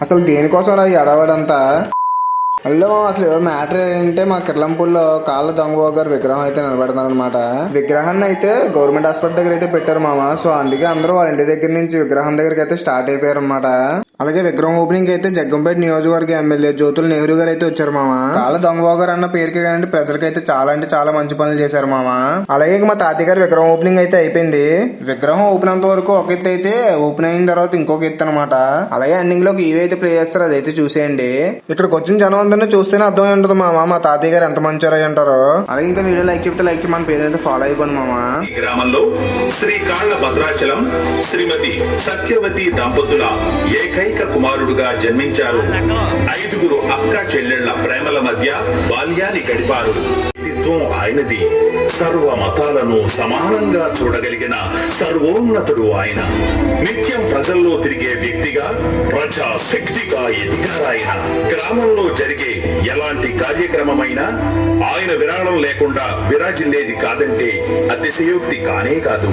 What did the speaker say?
అసలు దేనికోసం రా ఎడవడంతా అడవాడంతా? హలో అసలు మ్యాటర్ ఏంటంటే మా కిర్లంపూర్లో కాళ్ళ దొంగబాబు గారు విగ్రహం అయితే నిలబెడతారనమాట విగ్రహాన్ని అయితే గవర్నమెంట్ హాస్పిటల్ దగ్గర అయితే పెట్టారు మామ. సో అందుకే అందరూ వాళ్ళ ఇంటి దగ్గర నుంచి విగ్రహం దగ్గరికి అయితే స్టార్ట్ అయిపోయారు అనమాట అలాగే విగ్రహం ఓపెనింగ్ అయితే జగ్గంపేట నియోజకవర్గ ఎమ్మెల్యే జ్యోతుల నెహ్రూ గారు అయితే వచ్చారు మామ. కాళ్ళ దొంగబాబు గారు అన్న పేరుకే కానీ ప్రజలకైతే చాలా అంటే చాలా మంచి పనులు చేశారు మామ. అలాగే ఇంకా మా తాతయ్య గారు విగ్రహం ఓపెనింగ్ అయితే అయిపోయింది. విగ్రహం ఓపెన్ అంత వరకు ఒక ఎత్తు అయితే ఓపెన్ అయిన తర్వాత ఇంకొక ఎత్తు అనమాట అలాగే ఎండింగ్లో ఇవి అయితే ప్లే చేస్తారు అదైతే చూసేయండి. ఇక్కడికి వచ్చిన జనం అందరినీ చూస్తేనే అర్థమై ఉంటుంది మామ మా తాతయ్య గారు ఎంత మంచి అంటారు అలాగే ఇంకా వీడియో లైక్ చెప్తే లైక్ మన పేరు అయితే ఫాలో అయిపోండి మామ. గ్రామంలో శ్రీ భద్రాచలం శ్రీమతి సత్యవతి దంపతుల ఏకైక కుమారుడుగా జన్మించారు. ఐదుగురు అక్క చెల్లెళ్ళ ప్రేమల మధ్య బాల్యాన్ని గడిపారు. వ్యక్తిత్వం ఆయనది. సర్వ మతాలను సమానంగా చూడగలిగిన సర్వోన్నతుడు ఆయన. నిత్యం ప్రజల్లో తిరిగే వ్యక్తిగా ప్రజా శక్తిగా ఎదిగారాయన. గ్రామంలో జరిగే ఎలాంటి కార్యక్రమమైనా ఆయన విరాళం లేకుండా విరాజిల్లేది కాదంటే అతిశయోక్తి కానే కాదు.